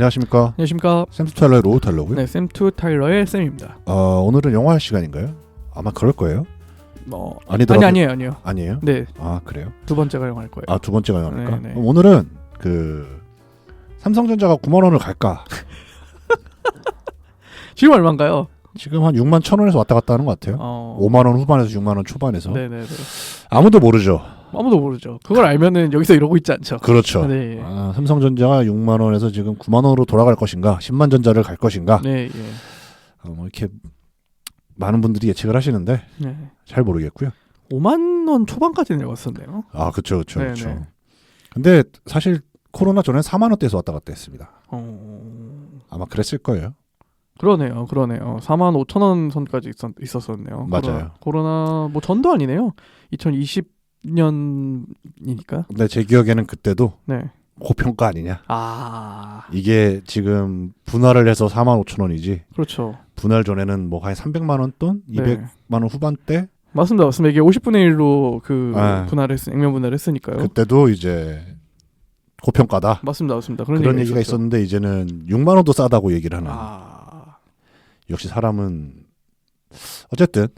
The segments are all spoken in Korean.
안녕하십니까. 안녕하십니까. 샘스 타일러의 로우 타일러고요. 네, 샘투 타일러의 쌤입니다. 어, 오늘은 영화 할 시간인가요? 아마 그럴 거예요. 뭐 아니더라도 아니 아니에요, 아니요. 아니에요? 네, 아 그래요? 두 번째가 영화일 거예요. 아 두 번째가 영화입니까? 네, 네. 그럼 오늘은 그 삼성전자가 9만 원을 갈까? 지금 얼마인가요? 지금 한 6만 천 원에서 왔다 갔다 하는 것 같아요. 어. 5만 원 후반에서 6만 원 초반에서 네, 네, 네. 아무도 모르죠. 아무도 모르죠. 그걸 알면은 여기서 이러고 있지 않죠. 그렇죠. 네, 아, 삼성전자가 6만 원에서 지금 9만 원으로 돌아갈 것인가, 10만 전자를 갈 것인가, 네, 예. 어, 뭐 이렇게 많은 분들이 예측을 하시는데 네. 잘 모르겠고요. 5만 원 초반까지 내려갔었네요. 아, 그렇죠, 그렇죠, 네, 그렇죠. 네. 근데 사실 코로나 전에 4만 원대에서 왔다 갔다 했습니다. 어. 아마 그랬을 거예요. 그러네요, 그러네요. 4만 5천 원 선까지 있었, 있었었네요. 맞아요. 코로나, 코로나 뭐 전도 아니네요. 2020 년이니까. 근데 제 기억에는 그때도 네. 고평가 아니냐. 아, 이게 지금 분할을 해서 4만 5천 원이지. 그렇죠. 분할 전에는 뭐한 300만 원 돈, 200만 네. 원 후반대. 맞습니다, 맞습니다. 이게 50분의 1로 그 아. 분할했, 액면 분할했으니까요. 그때도 이제 고평가다. 맞습니다, 맞습니다. 그런, 그런, 얘기가 있었죠. 있었는데 이제는 6만 원도 싸다고 얘기를 하는. 아, 역시 사람은 어쨌든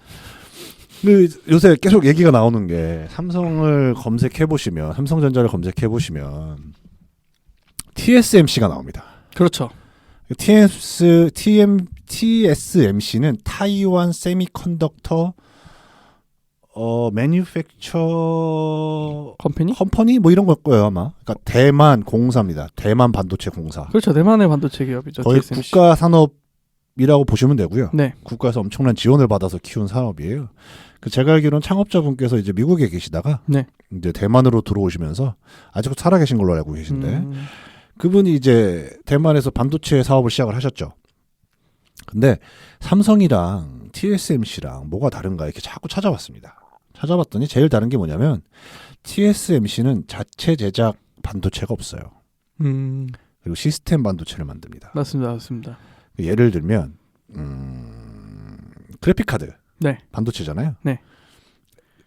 그 요새 계속 얘기가 나오는 게 삼성을 검색해 보시면 삼성전자를 검색해 보시면 TSMC가 나옵니다. 그렇죠. TS TM TSMC는 타이완 세미컨덕터 어 매뉴팩처 컴퍼니? 컴퍼니 뭐 이런 걸 거예요 아마. 그러니까 대만 공사입니다. 대만 반도체 공사. 그렇죠. 대만의 반도체 기업이죠. 거의 TSMC. 국가 산업 이라고 보시면 되고요. 네, 국가에서 엄청난 지원을 받아서 키운 산업이에요. 그 제가 알기로는 창업자분께서 이제 미국에 계시다가 네. 이제 대만으로 들어오시면서 아직도 살아계신 걸로 알고 계신데 음, 그분이 이제 대만에서 반도체 사업을 시작을 하셨죠. 근데 삼성이랑 TSMC랑 뭐가 다른가 이렇게 자꾸 찾아봤습니다. 찾아봤더니 제일 다른 게 뭐냐면 TSMC는 자체 제작 반도체가 없어요. 음, 그리고 시스템 반도체를 만듭니다. 맞습니다, 맞습니다. 예를 들면 음, 그래픽 카드 네. 반도체잖아요. 네.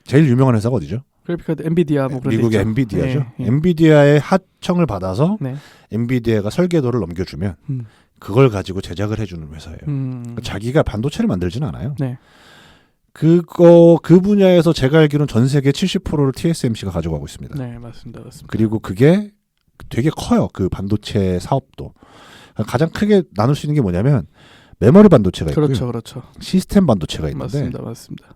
제일 유명한 회사가 어디죠? 그래픽카드 엔비디아 뭐 그런 데 미국의. 엔비디아죠. 예, 예. 엔비디아의 하청을 받아서 네. 엔비디아가 설계도를 넘겨주면 음. 그걸 가지고 제작을 해주는 회사예요. 음, 그러니까 자기가 반도체를 만들지는 않아요. 네. 그거 그 분야에서 제가 알기로는 전 세계 70%를 TSMC가 가져가고 있습니다. 네, 맞습니다, 맞습니다. 그리고 그게 되게 커요. 그 반도체 사업도 가장 크게 나눌 수 있는 게 뭐냐면 메모리 반도체가 있고요. 그렇죠, 그렇죠. 시스템 반도체가 있는데 맞습니다, 맞습니다.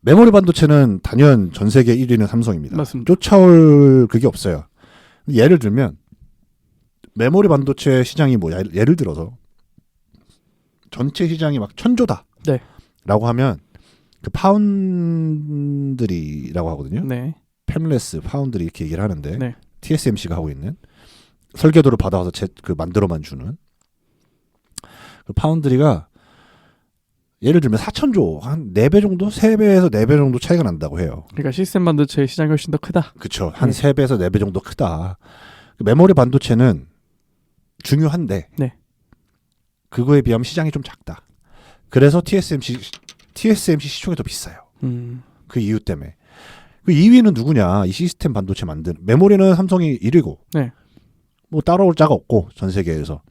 메모리 반도체는 단연 전 세계 1위는 삼성입니다. 맞습니다. 쫓아올 그게 없어요. 예를 들면 메모리 반도체 시장이 뭐야? 예를 들어서 전체 시장이 막 천조다. 네. 라고 하면 그 파운드리라고 하거든요. 네, 팸레스 파운드리 이렇게 얘기를 하는데 네. TSMC가 하고 있는 설계도를 받아와서 제, 그 만들어만 주는 그 파운드리가 예를 들면 4천조 한 4배 정도 3배에서 4배 정도 차이가 난다고 해요. 그러니까 시스템 반도체 시장이 훨씬 더 크다. 그쵸. 한 네. 3배에서 4배 정도 크다. 그 메모리 반도체는 중요한데 네. 그거에 비하면 시장이 좀 작다. 그래서 TSMC TSMC 시총이 더 비싸요. 음, 그 이유 때문에. 그 2위는 누구냐? 이 시스템 반도체 만든 메모리는 삼성이 1위고. 네. 뭐 따라올 자가 없고 전 세계에서.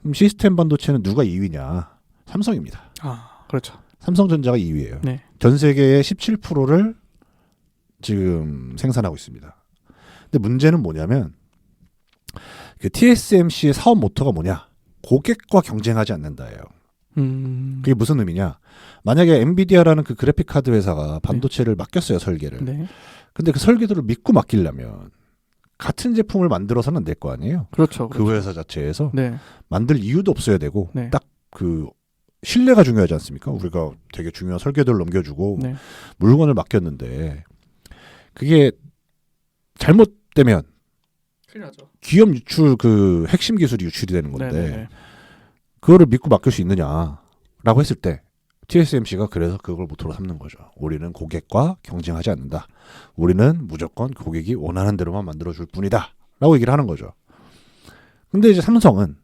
그럼 시스템 반도체는 누가 2위냐? 삼성입니다. 아, 그렇죠. 삼성전자가 2위예요. 네. 전 세계의 17%를 지금 생산하고 있습니다. 근데 문제는 뭐냐면 그 TSMC의 사업 모토가 뭐냐? 고객과 경쟁하지 않는다예요. 음, 그게 무슨 의미냐? 만약에 엔비디아라는 그 그래픽 카드 회사가 반도체를 맡겼어요 설계를. 네, 근데 그 설계도를 믿고 맡기려면 같은 제품을 만들어서는 안 될 거 아니에요. 그렇죠. 그 그렇죠. 회사 자체에서 네, 만들 이유도 없어야 되고 네. 딱그 신뢰가 중요하지 않습니까? 우리가 되게 중요한 설계도를 넘겨주고 네, 물건을 맡겼는데 그게 잘못되면 큰일 나죠. 기업 유출 그 핵심 기술이 유출이 되는 건데 네, 네, 네. 그거를 믿고 맡길 수 있느냐라고 했을 때 TSMC가 그래서 그걸 모토로 삼는 거죠. 우리는 고객과 경쟁하지 않는다. 우리는 무조건 고객이 원하는 대로만 만들어 줄 뿐이다. 라고 얘기를 하는 거죠. 근데 이제 삼성은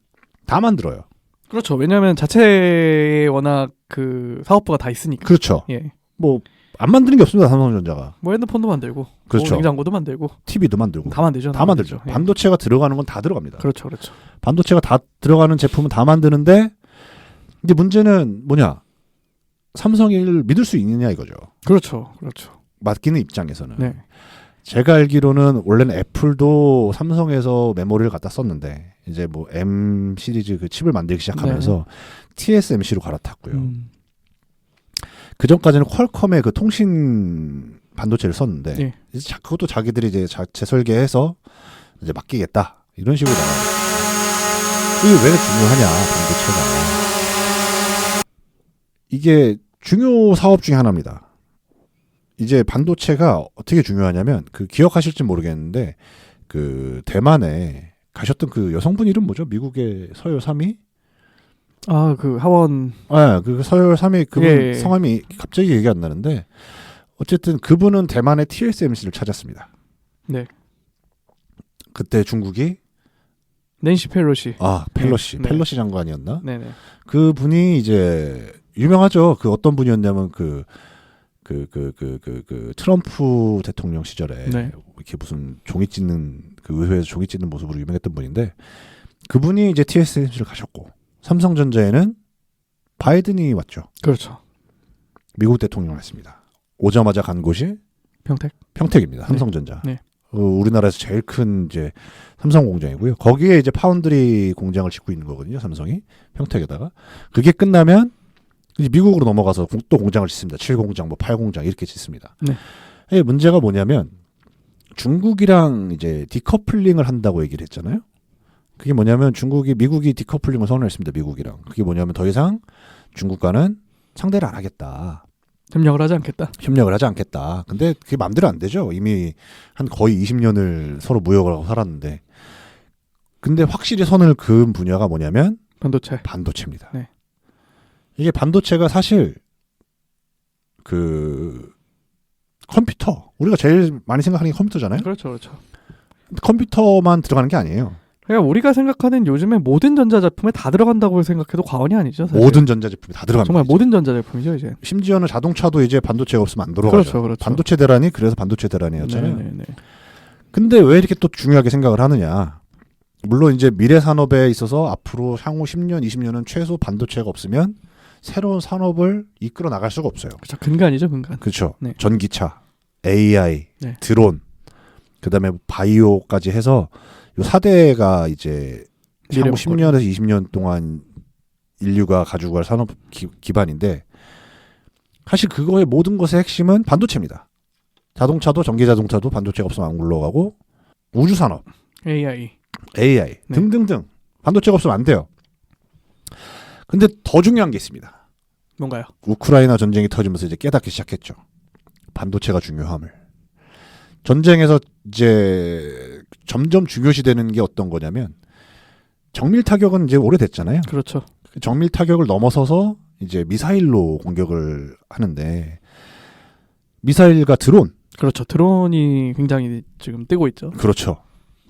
다 만들어요. 그렇죠. 왜냐하면 자체에 워낙 그 사업부가 다 있으니까. 그렇죠. 예, 뭐 안 만드는 게 없습니다. 삼성전자가. 뭐 핸드폰도 만들고, 그렇죠. 뭐 냉장고도 만들고, TV도 만들고 다 만들죠. 다 만들죠. 예. 반도체가 들어가는 건 다 들어갑니다. 그렇죠, 그렇죠. 반도체가 다 들어가는 제품은 다 만드는데 이제 문제는 뭐냐? 삼성을 믿을 수 있느냐 이거죠. 그렇죠, 그렇죠. 맡기는 입장에서는. 네, 제가 알기로는 원래는 애플도 삼성에서 메모리를 갖다 썼는데 이제 뭐 M 시리즈 그 칩을 만들기 시작하면서 TSMC로 갈아탔고요. 음, 그 전까지는 퀄컴의 그 통신 반도체를 썼는데 예. 이제 자- 그것도 자기들이 이제 자체 설계해서 이제 맡기겠다 이런 식으로 나가요. 이게 왜 중요하냐 반도체가 이게 중요 사업 중에 하나입니다. 이제 반도체가 어떻게 중요하냐면 그 기억하실지 모르겠는데 그 대만에 가셨던 그 여성분 이름 뭐죠? 미국의 서열 3위? 아, 그 하원, 아, 그 서열 3위 그분 예, 예. 성함이 갑자기 얘기 안 나는데 어쨌든 그분은 대만의 TSMC를 찾았습니다. 네, 그때 중국이 낸시 펠로시. 아 펠로시 네. 펠로시 장관이었나? 네, 네. 그 분이 이제 유명하죠. 그 어떤 분이었냐면 그 그 그 그 그 그 트럼프 대통령 시절에 네. 이렇게 무슨 종이 찢는 그 의회에서 종이 찢는 모습으로 유명했던 분인데 그분이 이제 TSMC를 가셨고 삼성전자에는 바이든이 왔죠. 그렇죠. 미국 대통령을 했습니다. 오자마자 간 곳이 평택. 평택입니다. 삼성전자. 네. 어, 우리나라에서 제일 큰 이제 삼성 공장이고요. 거기에 이제 파운드리 공장을 짓고 있는 거거든요. 삼성이 평택에다가 그게 끝나면 미국으로 넘어가서 공- 또 공장을 짓습니다. 7공장, 뭐 8공장 이렇게 짓습니다. 네. 이 문제가 뭐냐면 중국이랑 이제 디커플링을 한다고 얘기를 했잖아요. 그게 뭐냐면 중국이 미국이 디커플링을 선언했습니다. 미국이랑 그게 뭐냐면 더 이상 중국과는 상대를 안 하겠다. 협력을 하지 않겠다. 협력을 하지 않겠다. 근데 그게 마음대로 안 되죠. 이미 한 거의 20년을 서로 무역을 하고 살았는데. 근데 확실히 선을 그은 분야가 뭐냐면 반도체. 반도체입니다. 네. 이게 반도체가 사실 그 컴퓨터 우리가 제일 많이 생각하는 게 컴퓨터잖아요. 그렇죠, 그렇죠. 컴퓨터만 들어가는 게 아니에요. 그러니까 우리가 생각하는 요즘에 모든 전자제품에 다 들어간다고 생각해도 과언이 아니죠. 사실. 모든 전자제품이 다 들어갑니다. 정말. 모든 전자제품이죠 이제. 심지어는 자동차도 이제 반도체가 없으면 안 돌아가죠. 그렇죠, 그렇죠. 반도체 대란이 그래서 반도체 대란이었잖아요. 네, 네, 네. 근데 왜 이렇게 또 중요하게 생각을 하느냐? 물론 이제 미래 산업에 있어서 앞으로 향후 10년, 20년은 최소 반도체가 없으면 새로운 산업을 이끌어 나갈 수가 없어요. 그렇죠. 근간이죠, 근간. 그렇죠. 네. 전기차, AI, 네. 드론, 그다음에 바이오까지 해서 요 4대가 이제 향후 먹거리. 10년에서 20년 동안 인류가 가지고 갈 산업 기, 기반인데 사실 그거의 모든 것의 핵심은 반도체입니다. 자동차도 전기 자동차도 반도체가 없으면 안 굴러가고 우주 산업, AI. AI 네. 등등등 반도체가 없으면 안 돼요. 근데 더 중요한 게 있습니다. 뭔가요? 우크라이나 전쟁이 터지면서 이제 깨닫기 시작했죠. 반도체가 중요함을. 전쟁에서 이제 점점 중요시되는 게 어떤 거냐면 정밀 타격은 이제 오래됐잖아요. 그렇죠. 정밀 타격을 넘어서서 이제 미사일로 공격을 하는데 미사일과 드론 그렇죠. 드론이 굉장히 지금 뜨고 있죠. 그렇죠.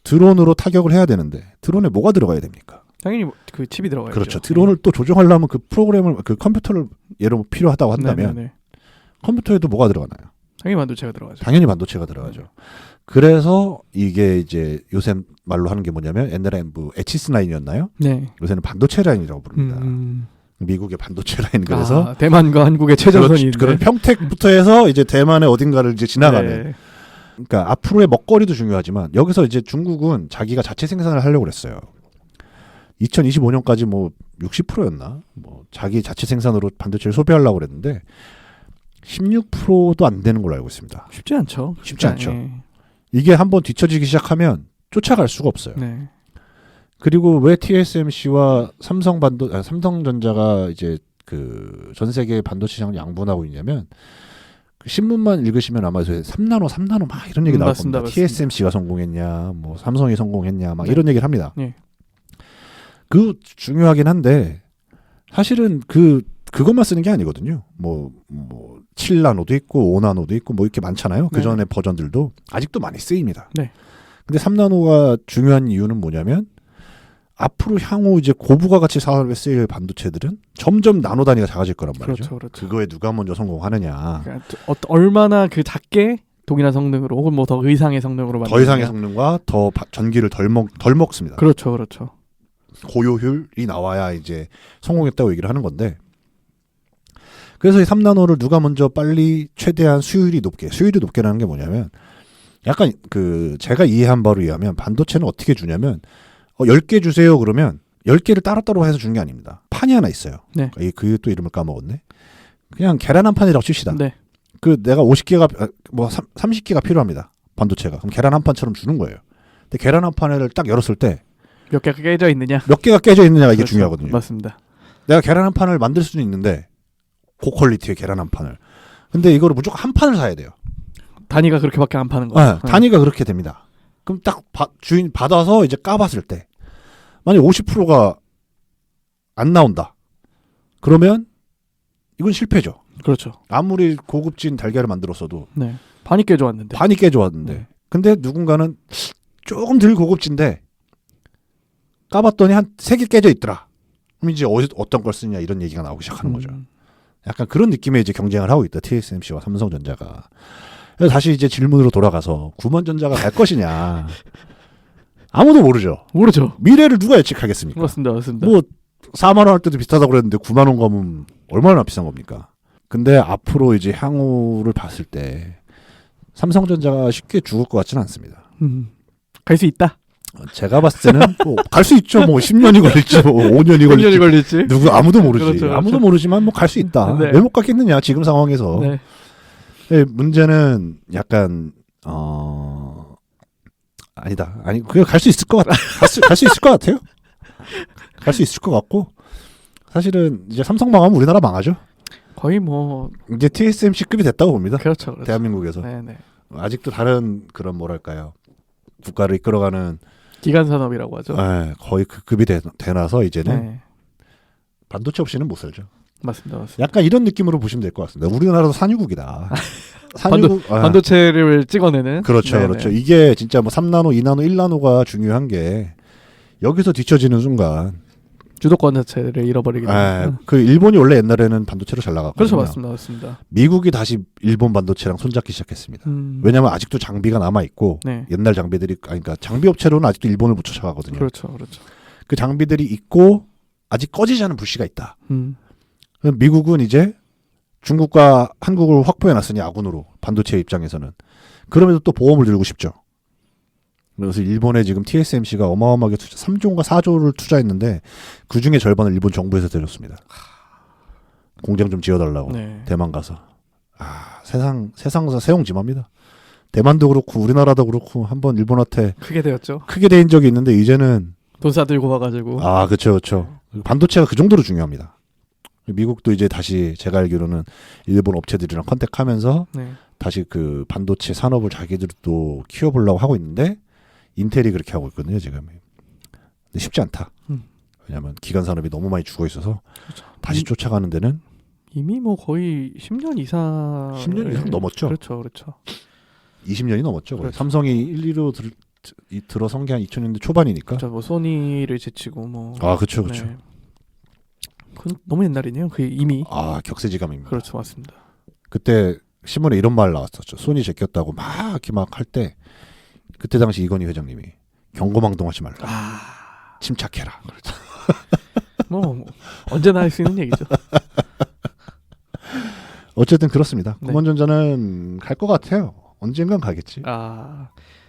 드론으로 타격을 해야 되는데 드론에 뭐가 들어가야 됩니까? 당연히 뭐그 칩이 들어가야죠. 그렇죠. 드론을 또 조종하려면 그 프로그램을 그 컴퓨터를 들어 필요하다고 네, 한다면 네, 네. 컴퓨터에도 뭐가 들어가나요? 당연히 반도체가 들어가죠. 당연히 반도체가 들어가죠. 그래서 이게 이제 요새 말로 하는 게 뭐냐면 옛날에 뭐 에치스 라인이었나요? 네. 요새는 반도체 라인이라고 부릅니다. 음, 미국의 반도체 라인 그래서 아, 대만과 한국의 최전선이 그렇, 그런 평택부터 해서 이제 대만의 어딘가를 이제 지나가는. 네. 그러니까 앞으로의 먹거리도 중요하지만 여기서 이제 중국은 자기가 자체 생산을 하려고 그랬어요. 2025년까지 뭐 60%였나? 뭐 자기 자체 생산으로 반도체를 소비하려고 그랬는데 16%도 안 되는 걸로 알고 있습니다. 쉽지 않죠. 쉽지 않죠. 네. 이게 한번 뒤처지기 시작하면 쫓아갈 수가 없어요. 네. 그리고 왜 TSMC와 삼성 반도 아, 삼성전자가 이제 그 전 세계 반도체 시장을 양분하고 있냐면 그 신문만 읽으시면 아마 요새 3나노 3나노 막 이런 얘기 음, 나올 맞습니다, 겁니다. 맞습니다. TSMC가 성공했냐, 뭐 삼성이 성공했냐, 막 네. 이런 얘기를 합니다. 네. 그 중요하긴 한데 사실은 그 그것만 쓰는 게 아니거든요. 뭐, 뭐 7나노도 있고 5나노도 있고 뭐 이렇게 많잖아요. 그 전에 버전들도 아직도 많이 쓰입니다. 네. 근데 3나노가 중요한 이유는 뭐냐면 앞으로 향후 이제 고부가 가치 사업에 쓰일 반도체들은 점점 나노 단위가 작아질 거란 말이죠. 그렇죠, 그렇죠. 그거에 누가 먼저 성공하느냐. 그러니까 어, 얼마나 그 작게 동일한 성능으로 혹은 뭐 더 이상의 성능으로 더 이상의 성능과 더 바- 전기를 덜, 먹, 덜 먹습니다. 그렇죠, 그렇죠. 고효율이 나와야 이제 성공했다고 얘기를 하는 건데 그래서 이 3나노를 누가 먼저 빨리 최대한 수율이 높게 수율이 높게라는 게 뭐냐면 약간 그 제가 이해한 바로 의하면 반도체는 어떻게 주냐면 어, 10개 주세요 그러면 10개를 따로따로 해서 주는 게 아닙니다. 판이 하나 있어요. 네. 그 또 이름을 까먹었네. 그냥 계란 한 판이라고 칩시다. 네, 그 내가 50개가 뭐 30개가 필요합니다. 반도체가. 그럼 계란 한 판처럼 주는 거예요. 근데 계란 한 판을 딱 열었을 때 몇몇 개가 깨져 있느냐 개가 깨져 있느냐가 이게 그렇죠. 중요하거든요. 맞습니다. 내가 계란 한 판을 만들 수는 있는데 고퀄리티의 계란 한 판을. 근데 이거를 무조건 한 판을 사야 돼요. 단위가 그렇게밖에 안 파는 거. 네, 단위가 그렇게 됩니다. 그럼 딱 바- 주인 받아서 이제 까봤을 때 만약 50%가 안 나온다. 그러면 이건 실패죠. 그렇죠. 아무리 고급진 달걀을 만들었어도 네, 반이 깨져 왔는데. 반이 깨져 왔는데. 네. 근데 누군가는 조금 덜 고급진데 까봤더니 한 세 개 깨져 있더라. 그럼 이제 어디, 어떤 걸 쓰냐 이런 얘기가 나오기 시작하는 거죠. 음, 약간 그런 느낌의 이제 경쟁을 하고 있다. TSMC와 삼성전자가. 그래서 다시 이제 질문으로 돌아가서 구만전자가 갈 것이냐. 아무도 모르죠. 모르죠. 미래를 누가 예측하겠습니까? 맞습니다, 맞습니다. 뭐 4만 원 할 때도 비슷하다고 그랬는데 9만 원 가면 얼마나 비싼 겁니까? 근데 앞으로 이제 향후를 봤을 때 삼성전자가 쉽게 죽을 것 같지는 않습니다. 음, 갈 수 있다. 제가 봤을 때는 갈 수 있죠. 뭐 10년이 걸릴지 뭐 5년이 걸릴지 10년이 걸릴지. 누구 아무도 모르지. 그렇죠, 그렇죠. 아무도 모르지만 뭐 갈 수 있다. 네. 왜못 가겠느냐 지금 상황에서. 네. 네, 문제는 약간 어 아니다. 아니 그게 갈 수 있을 것 같아. 갈수 있을 것 같아요. 갈 수 있을 것 같고 사실은 이제 삼성 망하면 우리나라 망하죠. 거의 뭐 이제 TSMC급이 됐다고 봅니다. 그렇죠, 그렇죠. 대한민국에서 네, 네. 아직도 다른 그런 뭐랄까요 국가를 이끌어가는 기간 산업이라고 하죠. 예, 거의 그 급이 되, 되나서 이제는 네, 반도체 없이는 못 살죠. 맞습니다, 맞습니다. 약간 이런 느낌으로 보시면 될 것 같습니다. 우리나라도 산유국이다. 산유국 아, 반도 체를 찍어내는. 그렇죠, 네, 네. 그렇죠. 이게 진짜 뭐 3나노, 2나노, 1나노가 중요한 게 여기서 뒤처지는 순간, 주도권 자체를 잃어버리게 예, 됩니다. 그 일본이 원래 옛날에는 반도체로 잘 나갔거든요. 그렇죠, 맞습니다, 맞습니다. 미국이 다시 일본 반도체랑 손잡기 시작했습니다. 음, 왜냐하면 아직도 장비가 남아 있고 네, 옛날 장비들이 아니, 그러니까 장비 업체로는 아직도 일본을 못 쫓아가거든요. 그렇죠, 그렇죠. 그 장비들이 있고 아직 꺼지지 않은 불씨가 있다. 음, 그럼 미국은 이제 중국과 한국을 확보해 놨으니 아군으로 반도체 입장에서는 그럼에도 또 보험을 들고 싶죠. 그래서 일본에 지금 TSMC가 어마어마하게 투자 3조인가 4조를 투자했는데 그 중에 절반을 일본 정부에서 들였습니다. 공장 좀 지어달라고 네. 대만 가서 아 세상 세상사 세용지마입니다. 대만도 그렇고 우리나라도 그렇고 한번 일본한테 크게 되었죠. 크게 대인 적이 있는데 이제는 돈 싸들고 와가지고. 아, 그렇죠, 그렇죠. 반도체가 그 정도로 중요합니다. 미국도 이제 다시 제가 알기로는 일본 업체들이랑 컨택하면서 네. 다시 그 반도체 산업을 자기들도 키워보려고 하고 있는데 인텔이 그렇게 하고 있거든요, 지금. 근데 쉽지 않다. 음. 왜냐하면 기간 산업이 너무 많이 죽어 있어서 그렇죠. 다시 음, 쫓아가는 데는 이미 뭐 거의 10년 이상. 10년 이상 넘었죠. 그렇죠, 그렇죠. 20년이 넘었죠. 그렇죠. 삼성이 1, 2로 들, 이- 들어선 게 한 2000년대 초반이니까. 그렇죠. 뭐 소니를 제치고 뭐. 아, 그렇죠, 그렇죠. 네. 그건 너무 옛날이네요. 그 이미. 아, 격세지감입니다. 그렇죠, 맞습니다. 그때 신문에 이런 말 나왔었죠. 손이 제꼈다고 막 이렇게 막 할 때 그때 당시 이건희 회장님이 경고망동하지 말라. 아, 침착해라. 뭐, 뭐 언제나 할 수 있는 얘기죠. 어쨌든 그렇습니다. 네. 구만전자는 갈 것 같아요. 언젠간 가겠지. 아.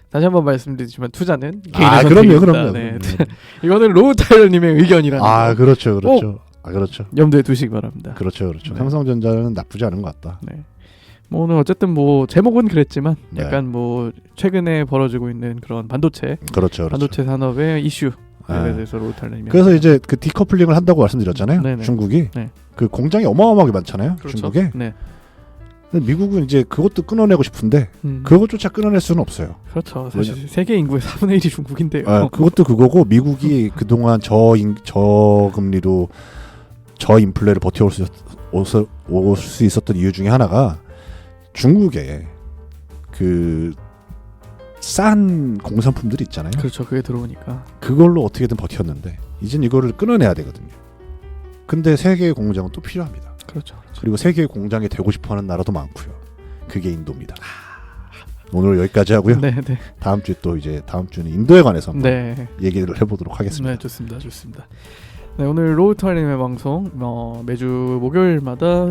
다시 한번 말씀드리지만 투자는 아, 그럼요. 그럼요. 네. 그럼요. 이거는 로우 타일러님의 의견이라는 아, 거 그렇죠, 그렇죠. 아, 그렇죠. 염두에 두시기 바랍니다. 그렇죠, 그렇죠. 네. 삼성전자는 나쁘지 않은 것 같다. 네. 뭐 오늘 어쨌든 뭐 제목은 그랬지만 네. 약간 뭐 최근에 벌어지고 있는 그런 반도체 그렇죠, 그렇죠. 반도체 산업의 이슈 에 네. 대해서 로우 타일러님이 그래서 이제 그 디커플링을 한다고 말씀드렸잖아요. 네네. 중국이 네. 그 공장이 어마어마하게 많잖아요. 그렇죠. 중국에. 네. 근데 미국은 이제 그것도 끊어내고 싶은데 음. 그것조차 끊어낼 수는 없어요. 그렇죠. 사실 세계 인구의 4분의 1이 중국인데요. 아, 그것도 그거고 미국이 그동안 저인 저금리로 저인플레를 버텨올 수, 올수, 올수 있었던 이유 중에 하나가 중국에 그 싼 공산품들이 있잖아요. 그렇죠. 그게 들어오니까. 그걸로 어떻게든 버텼는데 이젠 이거를 끊어내야 되거든요. 근데 세계의 공장은 또 필요합니다. 그렇죠. 그렇죠. 그리고 세계의 공장이 되고 싶어하는 나라도 많고요. 그게 인도입니다. 오늘 여기까지 하고요. 네, 네. 다음 주에 또 이제 다음 주는 인도에 관해서 한번 네. 얘기를 해보도록 하겠습니다. 네, 좋습니다. 좋습니다. 네, 오늘 로우타임의 방송 어, 매주 목요일마다